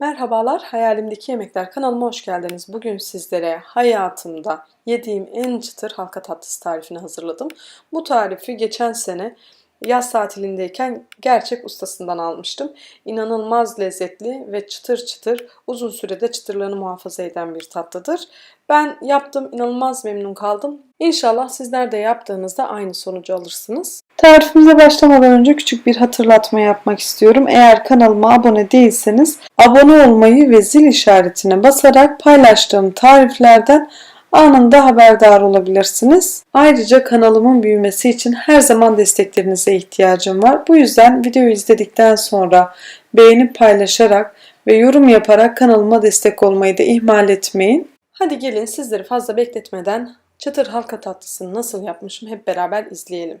Merhabalar, Hayalimdeki Yemekler kanalıma hoş geldiniz. Bugün sizlere hayatımda yediğim en çıtır halka tatlısı tarifini hazırladım. Bu tarifi geçen sene yaz tatilindeyken gerçek ustasından almıştım. İnanılmaz lezzetli ve çıtır çıtır uzun sürede çıtırlığını muhafaza eden bir tatlıdır. Ben yaptım, inanılmaz memnun kaldım. İnşallah sizler de yaptığınızda aynı sonucu alırsınız. Tarifimize başlamadan önce küçük bir hatırlatma yapmak istiyorum. Eğer kanalıma abone değilseniz abone olmayı ve zil işaretine basarak paylaştığım tariflerden anında haberdar olabilirsiniz. Ayrıca kanalımın büyümesi için her zaman desteklerinize ihtiyacım var. Bu yüzden videoyu izledikten sonra beğenip paylaşarak ve yorum yaparak kanalıma destek olmayı da ihmal etmeyin. Hadi gelin sizleri fazla bekletmeden çıtır halka tatlısını nasıl yapmışım hep beraber izleyelim.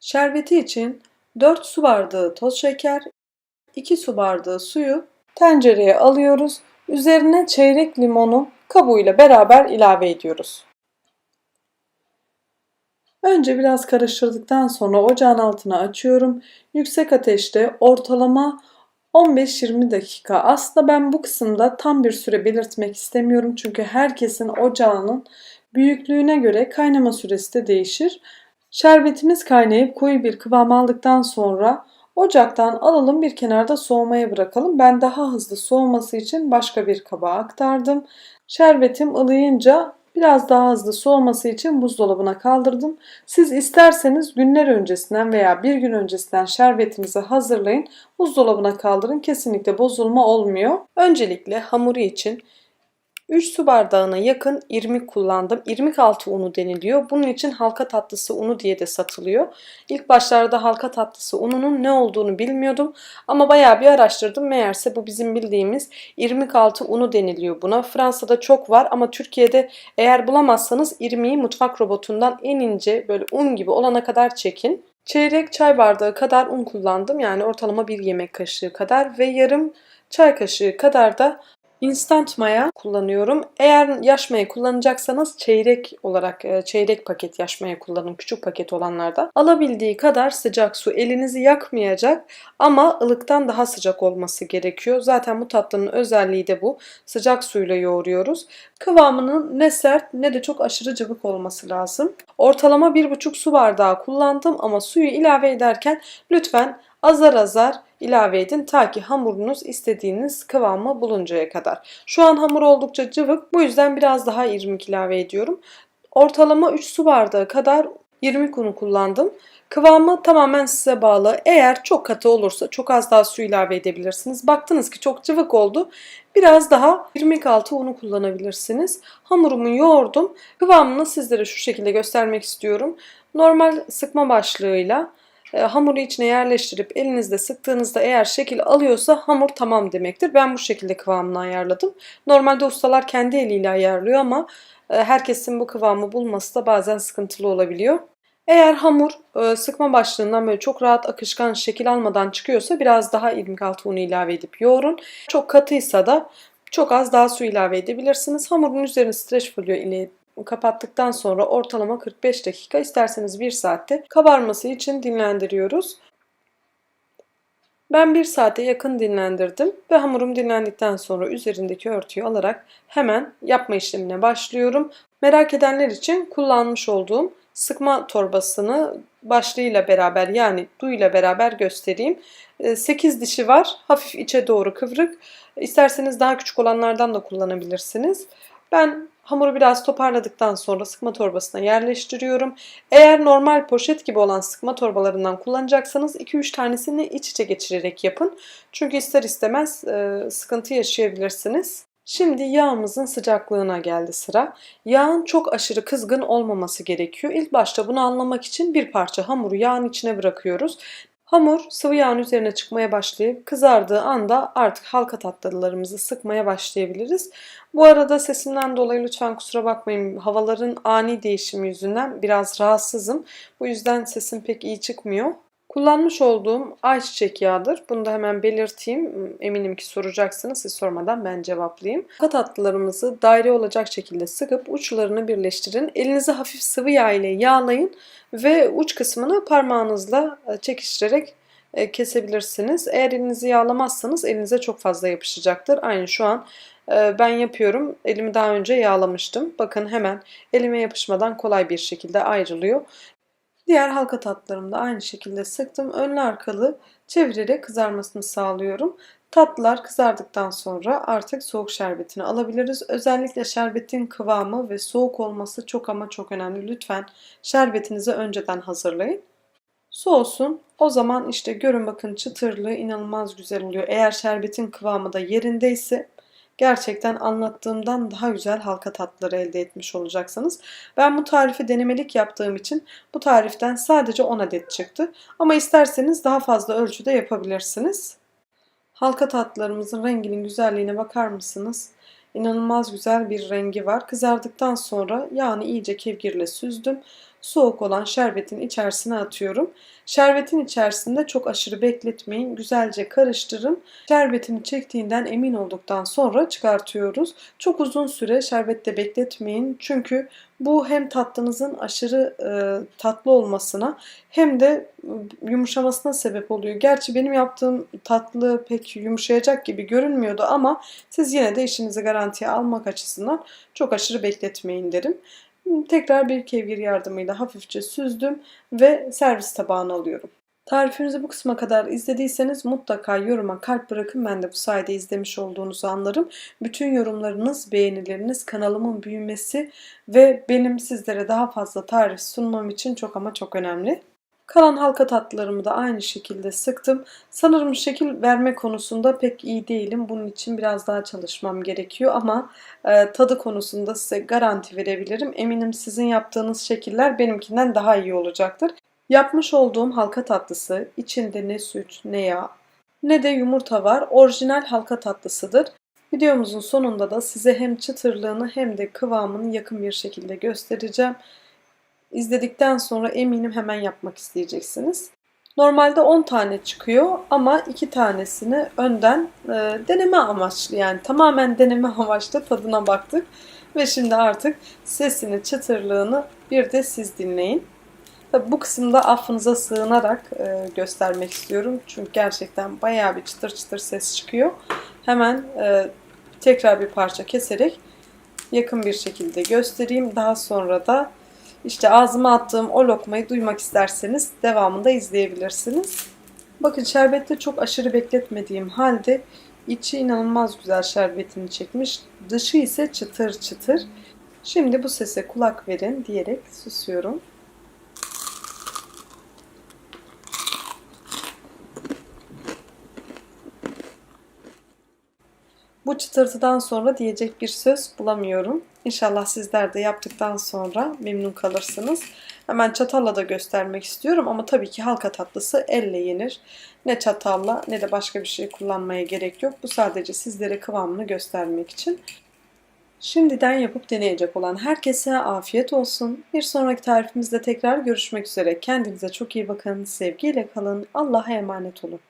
Şerbeti için 4 su bardağı toz şeker, 2 su bardağı suyu tencereye alıyoruz. Üzerine çeyrek limonu kabuğuyla beraber ilave ediyoruz. Önce biraz karıştırdıktan sonra ocağın altına açıyorum. Yüksek ateşte ortalama 15-20 dakika. Aslında ben bu kısımda tam bir süre belirtmek istemiyorum. Çünkü herkesin ocağının büyüklüğüne göre kaynama süresi de değişir. Şerbetimiz kaynayıp koyu bir kıvam aldıktan sonra ocaktan alalım bir kenarda soğumaya bırakalım. Ben daha hızlı soğuması için başka bir kaba aktardım. Şerbetim ılıyınca biraz daha hızlı soğuması için buzdolabına kaldırdım. Siz isterseniz günler öncesinden veya bir gün öncesinden şerbetinizi hazırlayın. Buzdolabına kaldırın. Kesinlikle bozulma olmuyor. Öncelikle hamuru için 3 su bardağına yakın irmik kullandım. İrmik altı unu deniliyor. Bunun için halka tatlısı unu diye de satılıyor. İlk başlarda halka tatlısı ununun ne olduğunu bilmiyordum. Ama bayağı bir araştırdım. Meğerse bu bizim bildiğimiz irmik altı unu deniliyor buna. Fransa'da çok var ama Türkiye'de eğer bulamazsanız irmiği mutfak robotundan en ince böyle un gibi olana kadar çekin. Çeyrek çay bardağı kadar un kullandım. Yani ortalama bir yemek kaşığı kadar ve yarım çay kaşığı kadar da Instant maya kullanıyorum. Eğer yaş maya kullanacaksanız çeyrek olarak e, çeyrek paket yaş maya kullanın küçük paket olanlarda. Alabildiği kadar sıcak su elinizi yakmayacak ama ılıktan daha sıcak olması gerekiyor. Zaten bu tatlının özelliği de bu. Sıcak suyla yoğuruyoruz. Kıvamının ne sert ne de çok aşırı cıvık olması lazım. Ortalama 1,5 su bardağı kullandım ama suyu ilave ederken lütfen azar azar ilave edin ta ki hamurunuz istediğiniz kıvamı buluncaya kadar. Şu an hamur oldukça cıvık bu yüzden biraz daha irmik ilave ediyorum. Ortalama 3 su bardağı kadar irmik unu kullandım. Kıvamı tamamen size bağlı. Eğer çok katı olursa çok az daha su ilave edebilirsiniz. Baktınız ki çok cıvık oldu. Biraz daha irmik altı unu kullanabilirsiniz. Hamurumu yoğurdum. Kıvamını sizlere şu şekilde göstermek istiyorum. Normal sıkma başlığıyla e, hamuru içine yerleştirip elinizde sıktığınızda eğer şekil alıyorsa hamur tamam demektir. Ben bu şekilde kıvamını ayarladım. Normalde ustalar kendi eliyle ayarlıyor ama e, herkesin bu kıvamı bulması da bazen sıkıntılı olabiliyor. Eğer hamur e, sıkma başlığından böyle çok rahat akışkan şekil almadan çıkıyorsa biraz daha irmik altı unu ilave edip yoğurun. Çok katıysa da çok az daha su ilave edebilirsiniz. Hamurun üzerine streç folyo ile kapattıktan sonra ortalama 45 dakika isterseniz 1 saatte kabarması için dinlendiriyoruz. Ben 1 saate yakın dinlendirdim ve hamurum dinlendikten sonra üzerindeki örtüyü alarak hemen yapma işlemine başlıyorum. Merak edenler için kullanmış olduğum sıkma torbasını başlığıyla beraber yani duyla beraber göstereyim. 8 ee, dişi var. Hafif içe doğru kıvrık. İsterseniz daha küçük olanlardan da kullanabilirsiniz. Ben hamuru biraz toparladıktan sonra sıkma torbasına yerleştiriyorum. Eğer normal poşet gibi olan sıkma torbalarından kullanacaksanız 2-3 tanesini iç içe geçirerek yapın. Çünkü ister istemez e, sıkıntı yaşayabilirsiniz. Şimdi yağımızın sıcaklığına geldi sıra. Yağın çok aşırı kızgın olmaması gerekiyor. İlk başta bunu anlamak için bir parça hamuru yağın içine bırakıyoruz. Hamur sıvı yağın üzerine çıkmaya başlayıp kızardığı anda artık halka tatlılarımızı sıkmaya başlayabiliriz. Bu arada sesimden dolayı lütfen kusura bakmayın. Havaların ani değişimi yüzünden biraz rahatsızım. Bu yüzden sesim pek iyi çıkmıyor. Kullanmış olduğum ayçiçek yağıdır. Bunu da hemen belirteyim. Eminim ki soracaksınız. Siz sormadan ben cevaplayayım. Tatlılarımızı daire olacak şekilde sıkıp uçlarını birleştirin. Elinizi hafif sıvı yağ ile yağlayın ve uç kısmını parmağınızla e, çekiştirerek e, kesebilirsiniz. Eğer elinizi yağlamazsanız elinize çok fazla yapışacaktır. Aynı şu an e, ben yapıyorum. Elimi daha önce yağlamıştım. Bakın hemen elime yapışmadan kolay bir şekilde ayrılıyor. Diğer halka tatlarımı da aynı şekilde sıktım. Önlü arkalı çevirerek kızarmasını sağlıyorum. Tatlılar kızardıktan sonra artık soğuk şerbetini alabiliriz. Özellikle şerbetin kıvamı ve soğuk olması çok ama çok önemli. Lütfen şerbetinizi önceden hazırlayın. Soğusun. O zaman işte görün bakın çıtırlığı inanılmaz güzel oluyor. Eğer şerbetin kıvamı da yerindeyse gerçekten anlattığımdan daha güzel halka tatlıları elde etmiş olacaksınız. Ben bu tarifi denemelik yaptığım için bu tariften sadece 10 adet çıktı. Ama isterseniz daha fazla ölçüde yapabilirsiniz. Halka tatlılarımızın renginin güzelliğine bakar mısınız? İnanılmaz güzel bir rengi var. Kızardıktan sonra yağını iyice kevgirle süzdüm. Soğuk olan şerbetin içerisine atıyorum. Şerbetin içerisinde çok aşırı bekletmeyin. Güzelce karıştırın. Şerbetini çektiğinden emin olduktan sonra çıkartıyoruz. Çok uzun süre şerbette bekletmeyin. Çünkü bu hem tatlınızın aşırı e, tatlı olmasına hem de yumuşamasına sebep oluyor. Gerçi benim yaptığım tatlı pek yumuşayacak gibi görünmüyordu ama siz yine de işinizi garantiye almak açısından çok aşırı bekletmeyin derim. Tekrar bir kevgir yardımıyla hafifçe süzdüm ve servis tabağına alıyorum. Tarifimizi bu kısma kadar izlediyseniz mutlaka yoruma kalp bırakın. Ben de bu sayede izlemiş olduğunuzu anlarım. Bütün yorumlarınız, beğenileriniz kanalımın büyümesi ve benim sizlere daha fazla tarif sunmam için çok ama çok önemli. Kalan halka tatlılarımı da aynı şekilde sıktım. Sanırım şekil verme konusunda pek iyi değilim. Bunun için biraz daha çalışmam gerekiyor ama e, tadı konusunda size garanti verebilirim. Eminim sizin yaptığınız şekiller benimkinden daha iyi olacaktır. Yapmış olduğum halka tatlısı içinde ne süt ne yağ ne de yumurta var. Orijinal halka tatlısıdır. Videomuzun sonunda da size hem çıtırlığını hem de kıvamını yakın bir şekilde göstereceğim. İzledikten sonra eminim hemen yapmak isteyeceksiniz. Normalde 10 tane çıkıyor ama 2 tanesini önden e, deneme amaçlı yani tamamen deneme amaçlı tadına baktık. Ve şimdi artık sesini, çıtırlığını bir de siz dinleyin. Tabii bu kısımda affınıza sığınarak e, göstermek istiyorum. Çünkü gerçekten bayağı bir çıtır çıtır ses çıkıyor. Hemen e, tekrar bir parça keserek yakın bir şekilde göstereyim. Daha sonra da işte ağzıma attığım o lokmayı duymak isterseniz devamında izleyebilirsiniz. Bakın şerbette çok aşırı bekletmediğim halde içi inanılmaz güzel şerbetini çekmiş. Dışı ise çıtır çıtır. Şimdi bu sese kulak verin diyerek susuyorum. Bu çıtırtıdan sonra diyecek bir söz bulamıyorum. İnşallah sizler de yaptıktan sonra memnun kalırsınız. Hemen çatalla da göstermek istiyorum ama tabii ki halka tatlısı elle yenir. Ne çatalla ne de başka bir şey kullanmaya gerek yok. Bu sadece sizlere kıvamını göstermek için. Şimdiden yapıp deneyecek olan herkese afiyet olsun. Bir sonraki tarifimizde tekrar görüşmek üzere. Kendinize çok iyi bakın. Sevgiyle kalın. Allah'a emanet olun.